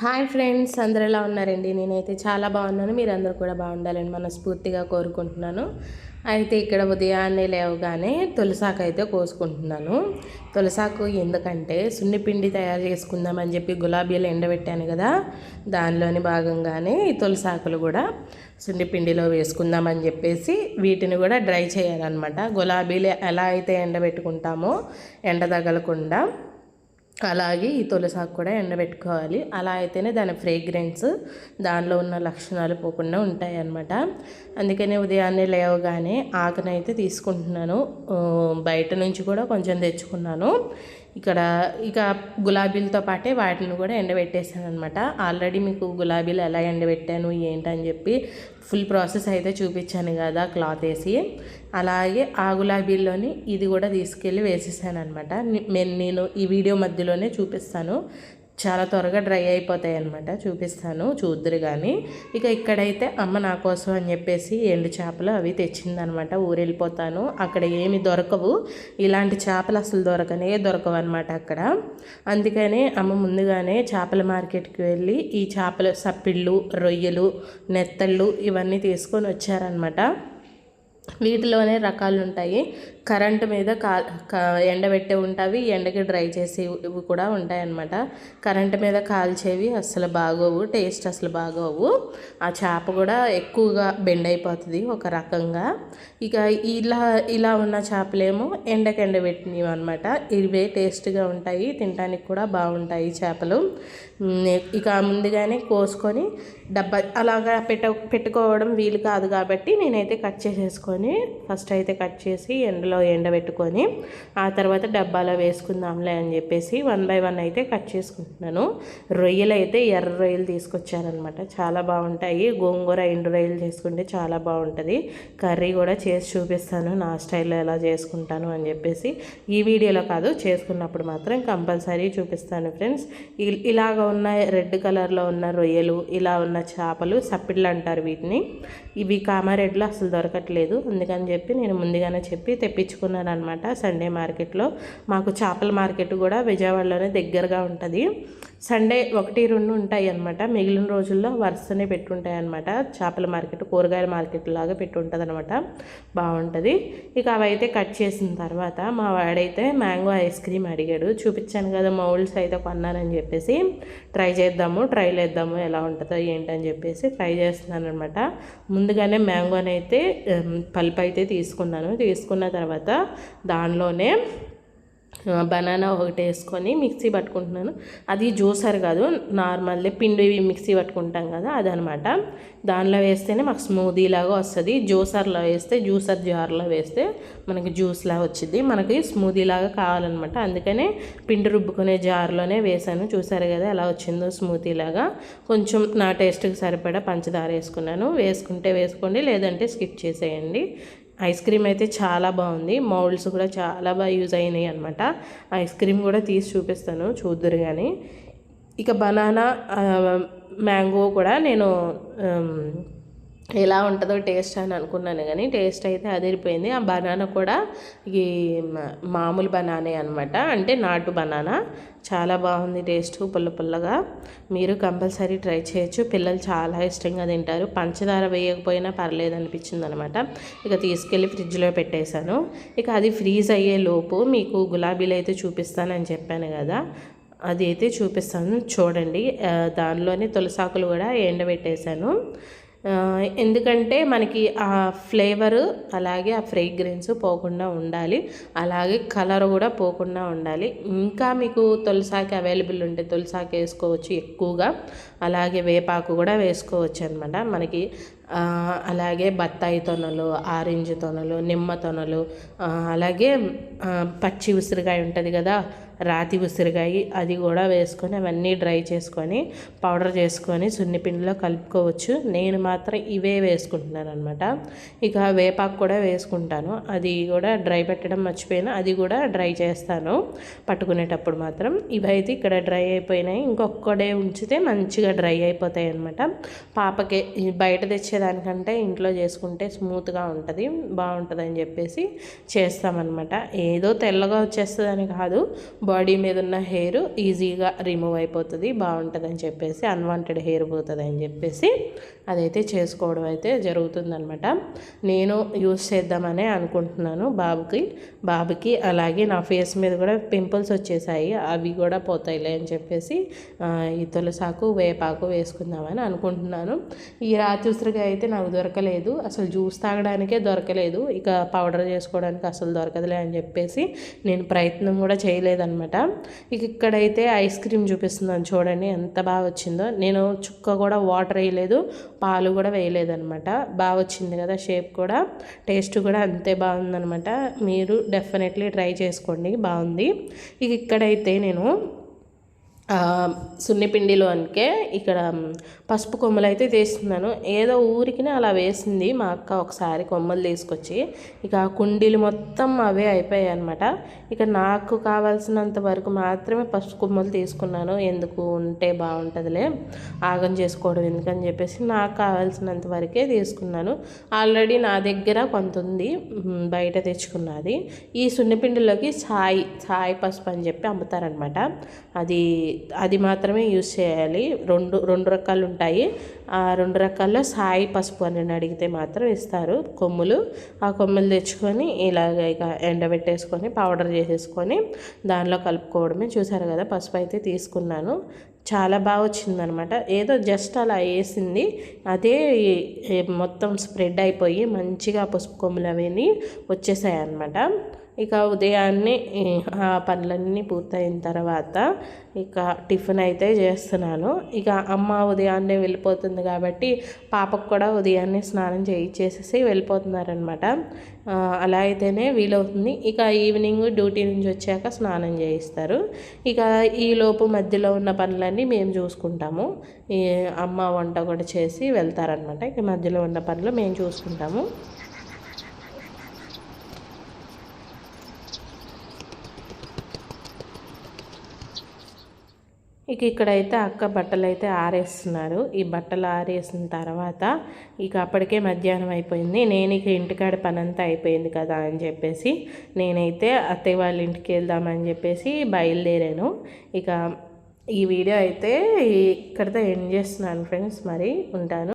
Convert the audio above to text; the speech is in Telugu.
హాయ్ ఫ్రెండ్స్ అందరు ఎలా ఉన్నారండి? నేనైతే చాలా బాగున్నాను. మీరు కూడా బాగుండాలని మనస్ఫూర్తిగా కోరుకుంటున్నాను. అయితే ఇక్కడ ఉదయాన్నే లేవగానే తులసాకు అయితే కోసుకుంటున్నాను. తులసాకు ఎందుకంటే సున్నిపిండి తయారు చేసుకుందామని చెప్పి గులాబీలు ఎండబెట్టాను కదా దానిలోని భాగంగానే ఈ తులసాకులు కూడా సున్నిపిండిలో వేసుకుందామని చెప్పేసి వీటిని కూడా డ్రై చేయాలన్నమాట. గులాబీలు ఎలా అయితే ఎండబెట్టుకుంటామో ఎండ తగలకుండా అలాగే ఈ తులసాకు కూడా ఎండబెట్టుకోవాలి. అలా అయితేనే దాని ఫ్రేగ్రెన్స్ దానిలో ఉన్న లక్షణాలు పోకుండా ఉంటాయి అన్నమాట అందుకనే ఉదయాన్నే లేవగానే ఆకునైతే తీసుకుంటున్నాను. బయట నుంచి కూడా కొంచెం తెచ్చుకున్నాను. ఇక్కడ ఇక గులాబీలతో పాటే వాటిని కూడా ఎండబెట్టేసాను అనమాట ఆల్రెడీ మీకు గులాబీలు ఎలా ఎండబెట్టాను ఏంటని చెప్పి ఫుల్ ప్రాసెస్ అయితే చూపించాను కదా క్లాత్ వేసి. అలాగే ఆ గులాబీల్లోని ఇది కూడా తీసుకెళ్ళి వేసేసాను అనమాట నేను ఈ వీడియో మధ్యలోనే చూపిస్తాను. చాలా త్వరగా డ్రై అయిపోతాయి అనమాట చూపిస్తాను చూద్దరు కానీ ఇక ఇక్కడైతే అమ్మ నా కోసం అని చెప్పేసి ఎండు చేపలు అవి తెచ్చిందనమాట ఊరెళ్ళిపోతాను. అక్కడ ఏమి దొరకవు. ఇలాంటి చేపలు అసలు దొరకనే దొరకవు అనమాట అక్కడ. అందుకనే అమ్మ ముందుగానే చేపల మార్కెట్కి వెళ్ళి ఈ చేపలు సప్పిళ్ళు రొయ్యలు నెత్తళ్ళు ఇవన్నీ తీసుకొని వచ్చారనమాట వీటిలోనే రకాలు ఉంటాయి కరెంటు మీద కా ఎండబెట్టే ఉంటావి ఎండకి డ్రై చేసేవి కూడా ఉంటాయన్నమాట. కరెంటు మీద కాల్చేవి అసలు బాగోవు టేస్ట్ అసలు బాగోవు. ఆ చేప కూడా ఎక్కువగా బెండ్ అయిపోతుంది ఒక రకంగా. ఇక ఇలా ఇలా ఉన్న చేపలేమో ఎండకి ఎండబెట్టినవి అనమాట ఇవే టేస్ట్గా ఉంటాయి తినడానికి కూడా బాగుంటాయి చేపలు. ఇక ముందుగానే కోసుకొని డబ్బా అలాగా పెట్ట పెట్టుకోవడం వీలు కాదు కాబట్టి నేనైతే కట్ చేసేసుకొని ఫస్ట్ అయితే కట్ చేసి ఎండలో ఎండబెట్టుకొని ఆ తర్వాత డబ్బాలో వేసుకుందాంలే అని చెప్పేసి వన్ బై వన్ అయితే కట్ చేసుకుంటున్నాను. రొయ్యలు అయితే ఎర్ర రొయ్యలు తీసుకొచ్చారనమాట చాలా బాగుంటాయి. గోంగూర ఎండు రొయ్యలు చేసుకుంటే చాలా బాగుంటుంది. కర్రీ కూడా చేసి చూపిస్తాను. నా స్టైల్లో ఎలా చేసుకుంటాను అని చెప్పేసి ఈ వీడియోలో కాదు చేసుకున్నప్పుడు మాత్రం కంపల్సరీ చూపిస్తాను ఫ్రెండ్స్. ఇలాగ ఉన్న రెడ్ కలర్లో ఉన్న రొయ్యలు ఇలా ఉన్న చేపలు సప్పిళ్ళు అంటారు వీటిని. ఇవి కామారెడ్డిలో అసలు దొరకట్లేదు. అందుకని చెప్పి నేను ముందుగానే చెప్పి తెప్పించుకున్నాను అనమాట సండే మార్కెట్లో. మాకు చేపల మార్కెట్ కూడా విజయవాడలోనే దగ్గరగా ఉంటుంది. సండే ఒకటి రెండు ఉంటాయి అనమాట మిగిలిన రోజుల్లో వరుసనే పెట్టుంటాయి అనమాట చేపల మార్కెట్ కూరగాయల మార్కెట్ లాగా పెట్టుంటుంది అనమాట బాగుంటుంది ఇక అవైతే కట్ చేసిన తర్వాత మా వాడైతే మ్యాంగో ఐస్ క్రీమ్ అడిగాడు. చూపించాను కదా మౌల్డ్స్ అయితే కొన్నానని చెప్పేసి. ట్రై చేద్దాము ట్రైల్ వేద్దాము ఎలా ఉంటుందో ఏంటని చెప్పేసి ట్రై చేస్తున్నాను అనమాట ముందుగానే మ్యాంగోని అయితే పల్ప్ అయితే తీసుకున్నాను. తీసుకున్న తర్వాత తర్వాత దానిలోనే బనానా ఒకటి వేసుకొని మిక్సీ పట్టుకుంటున్నాను. అది జ్యూసర్ కాదు నార్మల్లీ పిండి మిక్సీ పట్టుకుంటాం కదా అదనమాట. దానిలో వేస్తేనే మాకు స్మూదీ లాగా వస్తుంది. జ్యూసర్లో వేస్తే జ్యూసర్ జార్లో వేస్తే మనకి జ్యూస్ లాగా వచ్చింది మనకి స్మూదీ లాగా కావాలన్నమాట అందుకనే పిండి రుబ్బుకునే జార్లోనే వేసాను చూసారు కదా ఎలా వచ్చిందో స్మూతీ లాగా. కొంచెం నా టేస్ట్కి సరిపడా పంచదార వేసుకున్నాను. వేసుకుంటే వేసుకోండి లేదంటే స్కిప్ చేసేయండి. ఐస్ క్రీమ్ అయితే చాలా బాగుంది. మౌల్డ్స్ కూడా చాలా బాగా యూజ్ అయినాయి అనమాట ఐస్ క్రీమ్ కూడా తీసి చూపిస్తాను చూద్దరు కానీ ఇక బనానా మ్యాంగో కూడా నేను ఎలా ఉంటుందో టేస్ట్ అని అనుకున్నాను కానీ టేస్ట్ అయితే అదిరిపోయింది. ఆ బనానా కూడా ఈ మామూలు బనానే అనమాట అంటే నాటు బనానా. చాలా బాగుంది టేస్ట్ పుల్ల పుల్లగా. మీరు కంపల్సరీ ట్రై చేయొచ్చు. పిల్లలు చాలా ఇష్టంగా తింటారు. పంచదార వేయకపోయినా పర్లేదు అనిపించింది అనమాట ఇక తీసుకెళ్ళి ఫ్రిడ్జ్లో పెట్టేశాను. ఇక అది ఫ్రీజ్ అయ్యే లోపు మీకు గులాబీలు అయితే చూపిస్తానని చెప్పాను కదా. అది అయితే చూపిస్తాను. చూడండి. దానిలోనే తులసాకులు కూడా ఎండబెట్టేశాను. ఎందుకంటే మనకి ఆ ఫ్లేవరు అలాగే ఆ ఫ్రేగ్రెన్స్ పోకుండా ఉండాలి. అలాగే కలర్ కూడా పోకుండా ఉండాలి. ఇంకా మీకు తులసాకి అవైలబుల్ ఉంటే తులసాకి వేసుకోవచ్చు ఎక్కువగా. అలాగే వేపాకు కూడా వేసుకోవచ్చు అనమాట మనకి అలాగే బత్తాయి తొనలు ఆరెంజ్ తొనలు నిమ్మ తొనలు అలాగే పచ్చి ఉసిరికాయ ఉంటుంది కదా రాతి ఉసిరికాయ అది కూడా వేసుకొని అవన్నీ డ్రై చేసుకొని పౌడర్ చేసుకొని సున్నిపిండిలో కలుపుకోవచ్చు. నేను మాత్రం ఇవే వేసుకుంటున్నాను అనమాట ఇక వేపాకు కూడా వేసుకుంటాను. అది కూడా డ్రై పెట్టడం మర్చిపోయినా. అది కూడా డ్రై చేస్తాను పట్టుకునేటప్పుడు మాత్రం. ఇవైతే ఇక్కడ డ్రై అయిపోయినాయి. ఇంకొక్కడే ఉంచితే మంచిగా డ్రై అయిపోతాయి అనమాట పాపకి బయట తెచ్చే చేసేదానికంటే ఇంట్లో చేసుకుంటే స్మూత్గా ఉంటుంది బాగుంటుంది అని చెప్పేసి చేస్తామన్నమాట. ఏదో తెల్లగా వచ్చేస్తుందని కాదు బాడీ మీద ఉన్న హెయిర్ ఈజీగా రిమూవ్ అయిపోతుంది బాగుంటుందని చెప్పేసి అన్వాంటెడ్ హెయిర్ పోతుంది అని చెప్పేసి అదైతే చేసుకోవడం అయితే జరుగుతుందనమాట నేను యూస్ చేద్దామనే అనుకుంటున్నాను బాబుకి బాబుకి అలాగే నా ఫేస్ మీద కూడా పింపుల్స్ వచ్చేసాయి అవి కూడా పోతాయిలే అని చెప్పేసి ఈ తులసాకు వేపాకు వేసుకుందామని అనుకుంటున్నాను. ఈ రాతి ఉసిరికాయ అయితే నాకు దొరకలేదు. అసలు జ్యూస్ తాగడానికే దొరకలేదు. ఇక పౌడర్ చేసుకోవడానికి అసలు దొరకదులే అని చెప్పేసి నేను ప్రయత్నం కూడా చేయలేదన్నమాట. ఇక ఇక్కడైతే ఐస్ క్రీమ్ చూపిస్తున్నాను చూడండి ఎంత బాగా వచ్చిందో. నేను చుక్క కూడా వాటర్ వేయలేదు పాలు కూడా వేయలేదనమాట బాగా వచ్చింది కదా షేప్ కూడా. టేస్ట్ కూడా అంతే బాగుందనమాట మీరు డెఫినెట్లీ ట్రై చేసుకోండి బాగుంది. ఇక ఇక్కడైతే నేను సున్నిపిండిలో అనికే ఇక్కడ పసుపు కొమ్మలు అయితే తీస్తున్నాను. ఏదో ఊరికి అలా వేసింది మా అక్క ఒకసారి కొమ్మలు తీసుకొచ్చి. ఇక ఆ కుండీలు మొత్తం అవే అయిపోయాయి అనమాట ఇక నాకు కావాల్సినంత వరకు మాత్రమే పసుపు కొమ్మలు తీసుకున్నాను. ఎందుకు ఉంటే బాగుంటుందిలే ఆగం చేసుకోవడం ఎందుకని చెప్పేసి నాకు కావాల్సినంత వరకే తీసుకున్నాను. ఆల్రెడీ నా దగ్గర కొంత ఉంది బయట తెచ్చుకున్నది. ఈ సున్నిపిండిలోకి సాయి సాయి పసుపు అని చెప్పి అమ్ముతారనమాట అది అది మాత్రమే యూస్ చేయాలి. రెండు రెండు రకాలు ఉంటాయి. ఆ రెండు రకాల్లో సాయి పసుపు అని అడిగితే మాత్రం ఇస్తారు. కొమ్ములు ఆ కొమ్ములు తెచ్చుకొని ఇలాగ ఇక ఎండబెట్టేసుకొని పౌడర్ చేసేసుకొని దానిలో కలుపుకోవడమే. చూసారు కదా పసుపు అయితే తీసుకున్నాను. చాలా బాగా వచ్చిందనమాట. ఏదో జస్ట్ అలా వేసింది. అదే మొత్తం స్ప్రెడ్ అయిపోయి మంచిగా పసుపు కొమ్ములు అవన్నీ వచ్చేసాయి అనమాట ఇక ఉదయాన్నే ఆ పనులన్నీ పూర్తయిన తర్వాత ఇక టిఫిన్ అయితే చేస్తున్నాను. ఇక అమ్మ ఉదయాన్నే వెళ్ళిపోతుంది కాబట్టి పాపకు కూడా ఉదయాన్నే స్నానం చేయించేసేసి వెళ్ళిపోతున్నారనమాట. అలా అయితేనే వీలవుతుంది. ఇక ఈవినింగ్ డ్యూటీ నుంచి వచ్చాక స్నానం చేయిస్తారు. ఇక ఈలోపు మధ్యలో ఉన్న పనులన్నీ మేము చూసుకుంటాము. ఈ అమ్మ వంట కూడా చేసి వెళ్తారనమాట. ఇక మధ్యలో ఉన్న పనులు మేము చూసుకుంటాము. ఇక ఇక్కడైతే అక్క బట్టలు అయితే ఆరేస్తున్నారు. ఈ బట్టలు ఆరేసిన తర్వాత ఇక అప్పటికే మధ్యాహ్నం అయిపోయింది. నేను ఇక ఇంటికాడ పని అంతా అయిపోయింది కదా అని చెప్పేసి నేనైతే అత్తయ్య వాళ్ళ ఇంటికి వెళ్దామని చెప్పేసి బయలుదేరాను. ఇక ఈ వీడియో అయితే ఇక్కడితో ఎండ్ చేస్తున్నాను ఫ్రెండ్స్. మరి ఉంటాను.